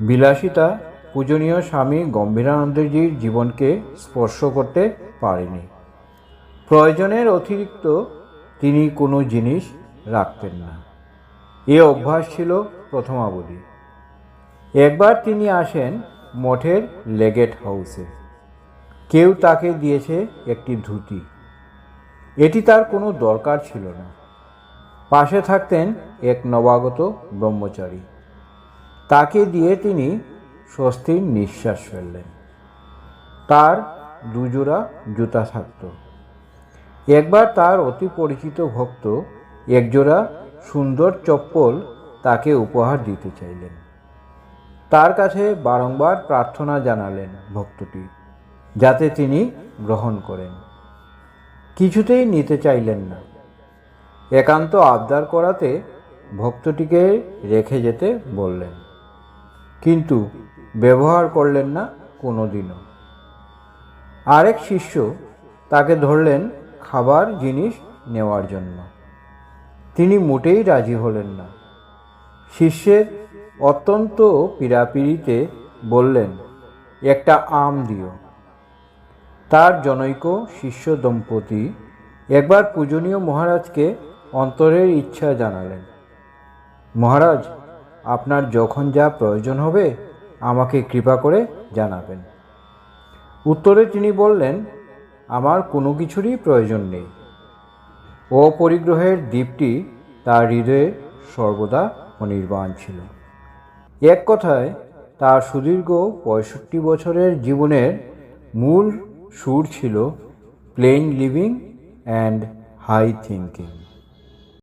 বিলাসিতা পূজনীয় স্বামী গম্ভীরানন্দজির জীবনকে স্পর্শ করতে পারেনি। প্রয়োজনের অতিরিক্ত তিনি কোনো জিনিস রাখতেন না। এ অভ্যাস ছিল প্রথমাবধি। একবার তিনি আসেন মঠের লেগেট হাউসে। কেউ তাকে দিয়েছে একটি ধুতি। এটি তার কোনো দরকার ছিল না। পাশে থাকতেন এক নবাগত ব্রহ্মচারী। তাকে দিয়ে তিনি স্বস্তির নিঃশ্বাস ফেললেন। তার দুজোড়া জুতা থাকত। একবার তার অতি পরিচিত ভক্ত একজোড়া সুন্দর চপ্পল তাকে উপহার দিতে চাইলেন। তার কাছে বারংবার প্রার্থনা জানালেন ভক্তটি, যাতে তিনি গ্রহণ করেন। কিছুতেই নিতে চাইলেন না। একান্ত আবদার করাতে ভক্তটিকে রেখে যেতে বললেন। কিন্তু ব্যবহার করলেন না কোনো দিনও আরেক শিষ্য তাকে ধরলেন খাবার, জিনিস নেওয়ার জন্য। তিনি মোটেই রাজি হলেন না। শিষ্যের অত্যন্ত পীড়াপিড়িতে বললেন, একটা আম দিও। তার জনৈক শিষ্য দম্পতি একবার পূজনীয় মহারাজকে অন্তরের ইচ্ছা জানালেন। মহারাজ আপনার যখন যা প্রয়োজন হবে, আমাকে কৃপা করে জানাবেন। উত্তরে তিনি বললেন, আমার কোনো কিছুরই প্রয়োজন নেই। অপরিগ্রহের দ্বীপটি তার হৃদয়ে সর্বদা অনির্বাণ ছিল। এক কথায়, তার সুদীর্ঘ পঁয়ষট্টি বছরের জীবনের মূল সুর ছিল plain living and high thinking